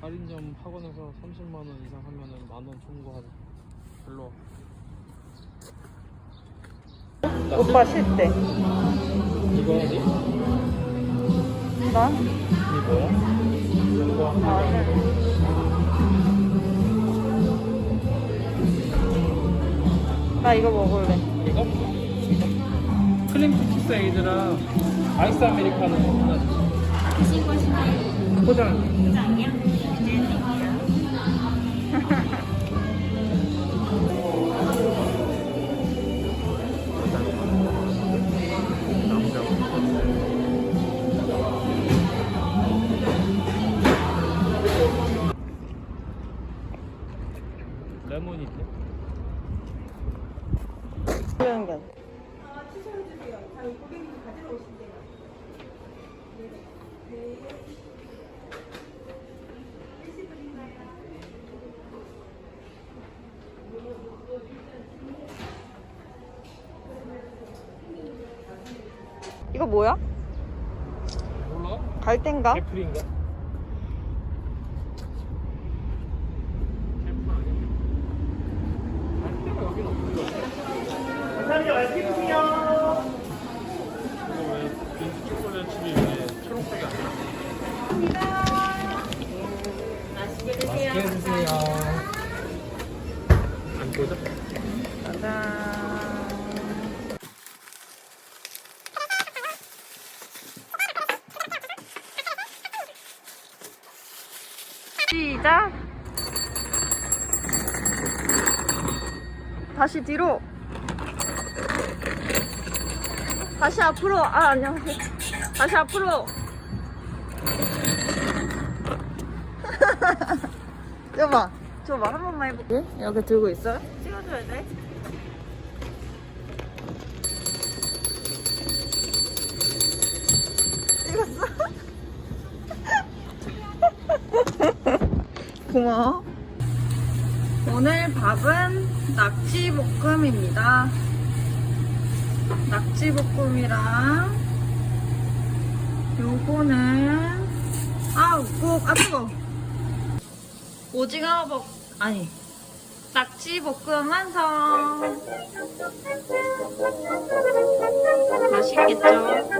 할인점 학원에서 30만 원 이상 하면은 만원 청구하네. 별로. 오빠 쉴때 이거 해야지. 나? 이거야? 이거 아, 나 이거 먹을래. 이거? 크림 쿠키스 에이드랑 아이스 아메리카노 하나 포장. 레몬 있네. 이거 뭐야? 몰라? 갈대인가? 애플인가? 감사합니다. 맛있게 드세요. 이거 왜 빈트 초콜릿 칩이 왜 초록색이 아니야? 맛있게 드세요. 맛있게 해주세요. 안? 짜잔. 시작. 다시 뒤로. 다시 앞으로. 아, 안녕하세요. 다시 앞으로. 줘봐. 줘봐. 한 번만 해볼게. 여기 들고 있어요? 찍어줘야 돼. 고마워. 오늘 밥은 낙지볶음입니다. 낙지볶음이랑 요거는 아, 꼭, 아, 뜨거. 오징어 볶, 아니, 낙지볶음 완성. 맛있겠죠?